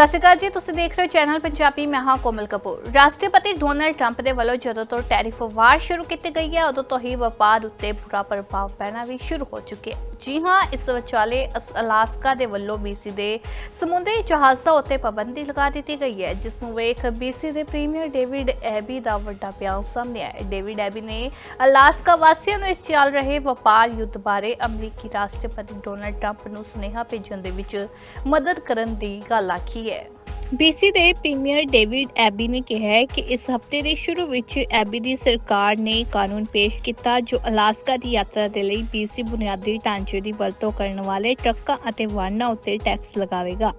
ਸਤਿ ਸ਼੍ਰੀ ਅਕਾਲ ਜੀ, ਤੁਸੀਂ ਦੇਖ ਰਹੇ ਹੋ ਚੈਨਲ ਪੰਜਾਬੀ, ਮੈਂ ਹਾਂ ਕੋਮਲ ਕਪੂਰ। ਰਾਸ਼ਟਰਪਤੀ ਡੋਨਲਡ ਟਰੰਪ ਦੇ ਵੱਲੋਂ ਜਦੋਂ ਤੋਂ ਟੈਰਿਫ ਵਾਰ ਸ਼ੁਰੂ ਕੀਤੀ ਗਈ ਹੈ, ਉਦੋਂ ਤੋਂ ਹੀ ਵਪਾਰ ਉੱਤੇ ਬੁਰਾ ਪ੍ਰਭਾਵ ਪੈਣਾ ਵੀ ਸ਼ੁਰੂ ਹੋ ਚੁੱਕਿਆ ਹੈ। ਜੀ ਹਾਂ, ਇਸ ਵਿਚਾਲੇ ਅਸ- ਅਲਾਸਕਾ ਦੇ ਵੱਲੋਂ BC ਦੇ ਸਮੁੰਦਰੀ ਜਹਾਜ਼ਾਂ ਉੱਤੇ ਪਾਬੰਦੀ ਲਗਾ ਦਿੱਤੀ ਗਈ ਹੈ, ਜਿਸ ਨੂੰ ਵੇਖ BC ਦੇ ਪ੍ਰੀਮੀਅਰ ਡੇਵਿਡ ਐਬੀ ਦਾ ਵੱਡਾ ਬਿਆਨ ਸਾਹਮਣੇ ਆਇਆ। ਹੈ ਡੇਵਿਡ ਐਬੀ ਨੇ ਅਲਾਸਕਾ ਵਾਸੀਆਂ ਨੂੰ ਇਸ ਚੱਲ ਰਹੇ ਵਪਾਰ ਯੁੱਧ ਬਾਰੇ ਅਮਰੀਕੀ ਰਾਸ਼ਟਰਪਤੀ ਡੋਨਲਡ ਟਰੰਪ ਨੂੰ ਸੁਨੇਹਾ ਭੇਜਣ ਦੇ ਵਿੱਚ ਮਦਦ ਕਰਨ ਦੀ ਗੱਲ ਆਖੀ ਹੈ। BC ਦੇ ਪ੍ਰੀਮੀਅਰ ਡੇਵਿਡ ਐਬੀ ਨੇ ਕਿਹਾ ਹੈ ਕਿ ਇਸ ਹਫ਼ਤੇ ਦੇ ਸ਼ੁਰੂ ਵਿੱਚ ਐਬੀ ਦੀ ਸਰਕਾਰ ਨੇ ਕਾਨੂੰਨ ਪੇਸ਼ ਕੀਤਾ ਜੋ ਅਲਾਸਕਾ ਦੀ ਯਾਤਰਾ ਦੇ ਲਈ BC ਬੁਨਿਆਦੀ ਢਾਂਚੇ ਦੀ ਵਰਤੋਂ ਕਰਨ ਵਾਲੇ ਟਰੱਕਾਂ ਅਤੇ ਵਾਹਨਾਂ ਉੱਤੇ ਟੈਕਸ ਲਗਾਵੇਗਾ।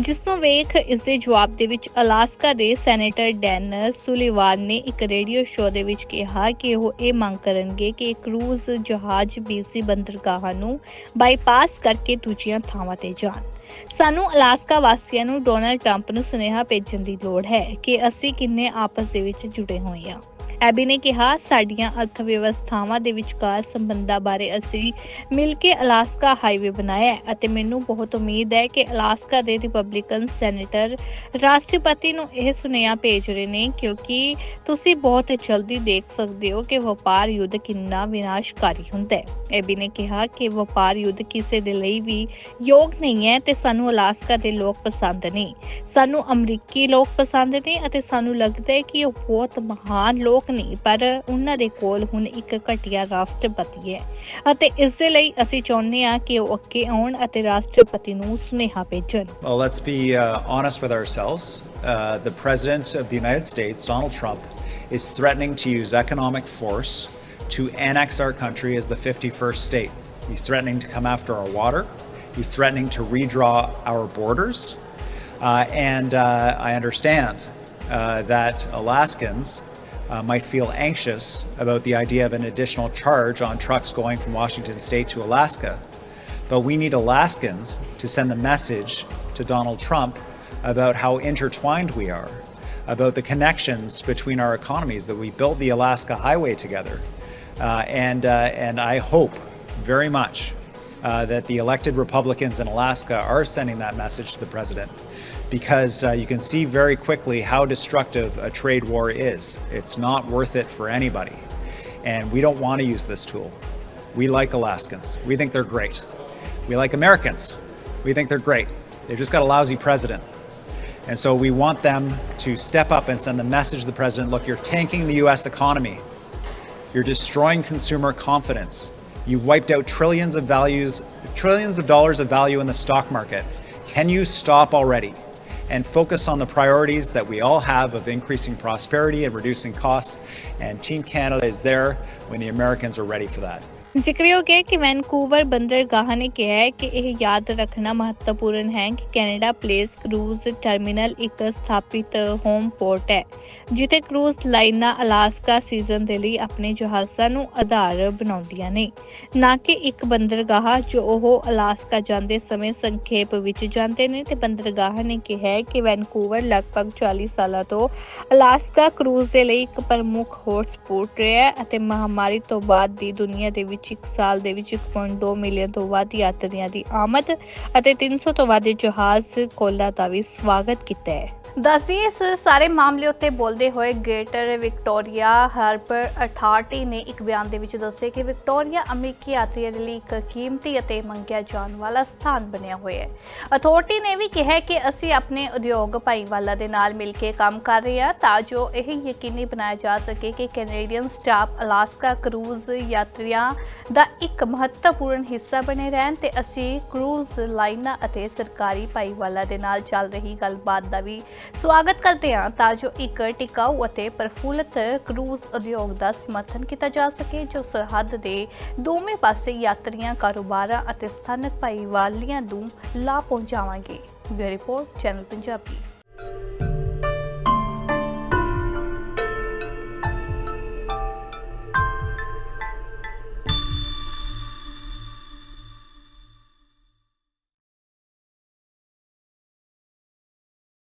ਜਿਸ ਨੂੰ ਵੇਖ ਇਸ ਦੇ ਜਵਾਬ ਦੇ ਵਿੱਚ ਅਲਾਸਕਾ ਦੇ ਸੈਨੇਟਰ ਡੈਨ ਸੁਲੀਵਾਨ ਨੇ ਇੱਕ ਰੇਡੀਓ ਸ਼ੋਅ ਦੇ ਵਿੱਚ ਕਿਹਾ ਕਿ ਉਹ ਇਹ ਮੰਗ ਕਰਨਗੇ ਕਿ ਕਰੂਜ਼ ਜਹਾਜ਼ BC ਬੰਦਰਗਾਹਾਂ ਨੂੰ ਬਾਈਪਾਸ ਕਰਕੇ ਦੂਜੀਆਂ ਥਾਵਾਂ ਤੇ ਜਾਣ। ਸਾਨੂੰ ਅਲਾਸਕਾ ਵਾਸੀਆਂ ਨੂੰ ਡੋਨਲਡ ਟਰੰਪ ਨੂੰ ਸੁਨੇਹਾ ਭੇਜਣ ਦੀ ਲੋੜ ਹੈ ਕਿ ਅਸੀਂ ਕਿੰਨੇ ਆਪਸ ਦੇ ਵਿੱਚ ਜੁੜੇ ਹੋਏ ਹਾਂ। ਐਬੀ ਨੇ ਕਿਹਾ, ਸਾਡੀਆਂ ਅਰਥ ਵਿਵਸਥਾਵਾਂ ਦੇ ਵਿਚਕਾਰ ਸੰਬੰਧਾਂ ਬਾਰੇ ਅਸੀਂ ਮਿਲ ਕੇ ਅਲਾਸਕਾ ਹਾਈਵੇ ਬਣਾਇਆ ਹੈ ਅਤੇ ਮੈਨੂੰ ਬਹੁਤ ਉਮੀਦ ਹੈ ਕਿ ਅਲਾਸਕਾ ਦੇ ਰਿਪਬਲਿਕਨ ਸੈਨੇਟਰ ਰਾਸ਼ਟਰਪਤੀ ਨੂੰ ਇਹ ਸੁਨੇਹਾ ਭੇਜ ਰਹੇ ਨੇ, ਕਿਉਂਕਿ ਤੁਸੀਂ ਬਹੁਤ ਜਲਦੀ ਦੇਖ ਸਕਦੇ ਹੋ ਕਿ ਵਪਾਰ ਯੁੱਧ ਕਿੰਨਾ ਵਿਨਾਸ਼ਕਾਰੀ ਹੁੰਦਾ ਹੈ। ਐਬੀ ਨੇ ਕਿਹਾ ਕਿ ਵਪਾਰ ਯੁੱਧ ਕਿਸੇ ਦੇ ਲਈ ਵੀ ਯੋਗ ਨਹੀਂ ਹੈ ਤੇ ਸਾਨੂੰ ਅਲਾਸਕਾ ਦੇ ਲੋਕ ਪਸੰਦ ਨਹੀਂ ਸਾਨੂੰ ਅਮਰੀਕੀ ਲੋਕ ਪਸੰਦ ਨੇ ਅਤੇ ਸਾਨੂੰ ਲੱਗਦਾ ਹੈ ਕਿ ਉਹ ਬਹੁਤ ਮਹਾਨ ਲੋਕ ਨਹੀਂ ਪਰ ਉਹਨਾਂ ਦੇ ਕੋਲ ਹੁਣ ਇੱਕ ਘਟੀਆ ਰਾਸ਼ਟਰਪਤੀ ਹੈ ਅਤੇ ਇਸ ਦੇ ਲਈ ਅਸੀਂ ਚਾਹੁੰਦੇ ਹਾਂ ਕਿ ਉਹ ਅੱਗੇ ਆਉਣ ਅਤੇ ਰਾਸ਼ਟਰਪਤੀ ਨੂੰ ਸੁਨੇਹਾ ਭੇਜਣ Well, let's be uh, honest with ourselves. Uh, the President of the United States, Donald Trump, is threatening to use economic force to annex our country as the 51st state. He's threatening to come after our water. He's threatening to redraw our borders. Uh, and uh, I understand uh, that Alaskans uh, might feel anxious about the idea of an additional charge on trucks going from Washington state to Alaska. But we need Alaskans to send the message to Donald Trump about how intertwined we are, about the connections between our economies, that we built the Alaska Highway together. Uh, and, uh, and I hope very much uh, that the elected Republicans in Alaska are sending that message to the president because uh, you can see very quickly how destructive a trade war is. It's not worth it for anybody. And we don't want to use this tool. We like Alaskans. We think they're great. We like Americans. We think they're great. They've just got a lousy president. And so we want them to step up and send the message to the president look, you're tanking the US economy. You're destroying consumer confidence. You've wiped out trillions of values, trillions of dollars of value in the stock market. Can you stop already and focus on the priorities that we all have of increasing prosperity and reducing costs? And Team Canada is there when the Americans are ready for that. ਜ਼ਿਕਰਯੋਗ ਹੈ ਕਿ Vancouver ਬੰਦਰਗਾਹ ਨੇ ਕਿਹਾ ਹੈ ਕਿ ਇਹ ਯਾਦ ਰੱਖਣਾ ਮਹੱਤਵਪੂਰਨ ਹੈ ਕਿ ਕੈਨੇਡਾ ਪਲੇਸ ਕਰੂਜ਼ ਟਰਮੀਨਲ ਇੱਕ ਸਥਾਪਿਤ ਹੋਮ ਪੋਰਟ ਹੈ, ਜਿੱਥੇ ਕਰੂਜ਼ ਲਾਈਨਾਂ ਅਲਾਸਕਾ ਸੀਜ਼ਨ ਦੇ ਲਈ ਆਪਣੇ ਜਹਾਜ਼ਾਂ ਨੂੰ ਆਧਾਰ ਬਣਾਉਂਦੀਆਂ ਨੇ। ਨਾ ਕਿ ਇੱਕ ਬੰਦਰਗਾਹ ਜੋ ਉਹ ਅਲਾਸਕਾ ਜਾਂਦੇ ਸਮੇਂ ਸੰਖੇਪ ਵਿੱਚ ਜਾਂਦੇ ਨੇ ਤੇ ਬੰਦਰਗਾਹ ਨੇ ਕਿਹਾ ਹੈ ਕਿ ਵੈਨਕੂਵਰ ਲਗਭਗ 40 ਸਾਲਾਂ ਤੋਂ ਅਲਾਸਕਾ ਕਰੂਜ਼ ਦੇ ਲਈ ਇੱਕ ਪ੍ਰਮੁੱਖ ਹੌਟਸਪੌਟ ਰਿਹਾ ਹੈ ਅਤੇ ਮਹਾਮਾਰੀ ਤੋਂ ਬਾਅਦ ਦੀ ਦੁਨੀਆ ਦੇ ਵਿੱਚ ਇੱਕ ਸਾਲ ਦੇ ਵਿੱਚ 1.2 ਮਿਲੀਅਨ ਤੋਂ ਵੱਧ ਯਾਤਰੀਆਂ ਦੀ ਆਮਦ ਅਤੇ 300 ਤੋਂ ਵੱਧ ਜਹਾਜ਼ ਕੋਲਾ ਦਾ ਵੀ ਸਵਾਗਤ ਕੀਤਾ ਹੈ। ਦੱਸਦੀ ਇਸ ਸਾਰੇ ਮਾਮਲੇ ਉੱਤੇ ਬੋਲਦੇ ਹੋਏ ਗ੍ਰੇਟਰ ਵਿਕਟੋਰੀਆ ਹਾਰਬਰ ਅਥਾਰਟੀ ਨੇ ਇੱਕ ਬਿਆਨ ਦੇ ਵਿੱਚ ਦੱਸਿਆ ਕਿ ਵਿਕਟੋਰੀਆ ਅਮਰੀਕੀ ਯਾਤਰੀਆਂ ਦੇ ਲਈ ਇੱਕ ਕੀਮਤੀ ਅਤੇ ਮੰਗਿਆ ਜਾਣ ਵਾਲਾ ਸਥਾਨ ਬਣਿਆ ਹੋਇਆ ਹੈ। ਅਥਾਰਟੀ ਨੇ ਵੀ ਕਿਹਾ ਕਿ ਅਸੀਂ ਆਪਣੇ ਉਦਯੋਗ ਭਾਈਵਾਲਾ ਦੇ ਨਾਲ ਮਿਲ ਕੇ ਕੰਮ ਕਰ ਰਹੇ ਹਾਂ ਤਾਂ ਜੋ ਇਹ ਯਕੀਨੀ ਬਣਾਇਆ ਜਾ ਸਕੇ ਕਿ ਕੈਨੇਡੀਅਨ ਸਟਾਫ ਅਲਾਸਕਾ ਕਰੂਜ਼ ਯਾਤਰੀਆਂ ਦਾ ਇੱਕ ਮਹੱਤਵਪੂਰਨ ਹਿੱਸਾ ਬਣੇ ਰਹਿਣ ਤੇ ਅਸੀਂ ਕਰੂਜ਼ ਲਾਈਨਾਂ ਅਤੇ ਸਰਕਾਰੀ ਭਾਈਵਾਲਾ ਦੇ ਨਾਲ ਚੱਲ ਰਹੀ ਗੱਲਬਾਤ ਦਾ ਵੀ ਸਵਾਗਤ ਕਰਦੇ ਹਾਂ ਤਾਂ ਜੋ ਇੱਕ ਟਿਕਾਊ ਅਤੇ ਪ੍ਰਫੁੱਲਤ ਕਰੂਜ਼ ਉਦਯੋਗ ਦਾ ਸਮਰਥਨ ਕੀਤਾ ਜਾ ਸਕੇ, ਜੋ ਸਰਹੱਦ ਦੇ ਦੋਵੇਂ ਪਾਸੇ ਯਾਤਰੀਆਂ, ਕਾਰੋਬਾਰਾਂ ਅਤੇ ਸਥਾਨਕ ਭਾਈਵਾਲੀਆਂ ਨੂੰ ਲਾਭ ਪਹੁੰਚਾਵਾਂਗੇ। Bureau report, channel Punjabi.